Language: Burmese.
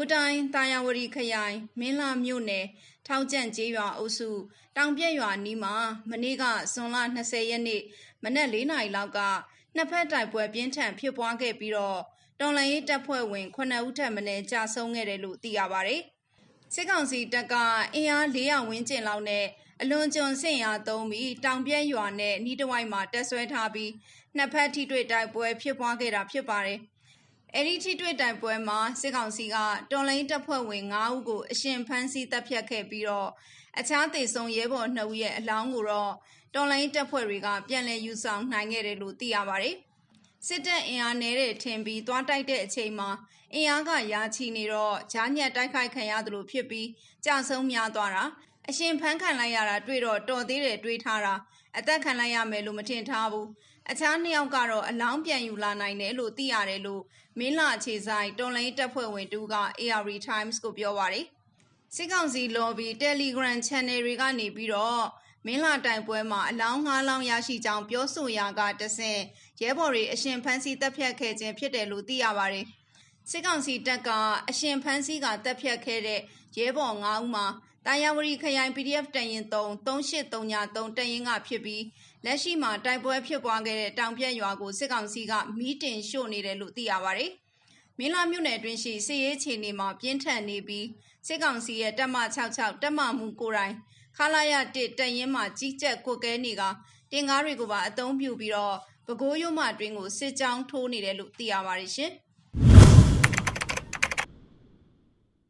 းတိုင်းတာယာဝတီခရိုင်မင်းလာမြို့နယ်ထောက်ကျန့်ကျေးရွာအုပ်စုတောင်ပြက်ရွာနီးမှာမနေ့ကဇွန်လ20ရက်နေ့မနက်၄နာရီလောက်ကနှစ်ဖက်တိုက်ပွဲပြင်းထန်ဖြစ်ပွားခဲ့ပြီးတော့တော်လန်ရေးတပ်ဖွဲ့ဝင်9ဦးထပ်မံကြာဆုံးခဲ့တယ်လို့သိရပါတယ်။စစ်ကောင်စီတပ်ကအင်အား400ဝန်းကျင်လောက်နဲ့အလွန်ကျွံစင့်ရာသုံးပြီးတောင်ပြက်ရွာနဲ့နီးတဝိုက်မှာတက်ဆွဲထားပြီးနှစ်ဖက်ထိတွေ့တိုက်ပွဲဖြစ်ပွားခဲ့တာဖြစ်ပါတယ်။ အဲ့ဒီထိတွေ့တိုက်ပွဲမှာစစ်ကောင်စီကတော်လိုင်းတပ်ဖွဲ့ဝင်9ဦးကိုအရှင်ဖမ်းဆီးတပ်ဖြတ်ခဲ့ပြီးတော့အခြားသေဆုံးရဲဘော်2ဦးရဲ့အလောင်းကိုတော့တော်လိုင်းတပ်ဖွဲ့တွေကပြန်လည်ယူဆောင်နိုင်ခဲ့တယ်လို့သိရပါတယ်။စစ်တပ်အင်အားနေတဲ့ထင်ပြီးသွားတိုက်တဲ့အချိန်မှာအင်အားကရာချီနေတော့ဂျားညက်တိုက်ခိုက်ခံရတယ်လို့ဖြစ်ပြီးကြာဆုံးများသွားတာ အရှင်ဖမ်းခံလိုက်ရတာတွေ့တော့တော်သေးတယ်တွေးထားတာအသက်ခံလိုက်ရမယ်လို့မထင်ထားဘူးအခြားနှစ်ယောက်ကတော့အလောင်းပြန်ယူလာနိုင်တယ်လို့သိရတယ်လို့မင်းလာခြေဆိုင်တော်လိုင်းတပ်ဖွဲ့ဝင်တူက AR Times ကိုပြောပါတယ်စစ်ကောင်စီ lobby Telegram channel တွေကနေပြီးတော့မင်းလာတိုင်ပွဲမှာအလောင်းငါးလောင်းရရှိကြောင်းပြောဆိုရာကတဆင့်ရဲဘော်တွေအရှင်ဖမ်းဆီးတပ်ဖြတ်ခဲ့ခြင်းဖြစ်တယ်လို့သိရပါတယ်စစ်ကောင်စီတပ်ကအရှင်ဖမ်းဆီးကတပ်ဖြတ်ခဲ့တဲ့ရဲဘော်9ဦးမှာ တာယာဝတီခရိုင် PDF တရင်3 3833တရင်ကဖြစ်ပြီးလက်ရှိမှာတိုက်ပွဲဖြစ်ပွားခဲ့တဲ့တောင်ပြက်ရွာကိုစစ်ကောင်စီကမီးတင်ရှို့နေတယ်လို့သိရပါတယ်။မင်းလာမြို့နယ်အတွင်းရှိစစ်ရေးခြေနေမှာပြင်းထန်နေပြီးစစ်ကောင်စီရဲ့တပ်မ66တပ်မမှုကိုယ်တိုင်ခလာရ1တရင်မှာကြီးကြက်ကွက်ကဲနေကတင်ကားတွေကိုပါအသုံးပြုပြီးတော့ပဲခူးရုံမအတွင်းကိုစစ်ကြောင်းထိုးနေတယ်လို့သိရပါတယ်ရှင်။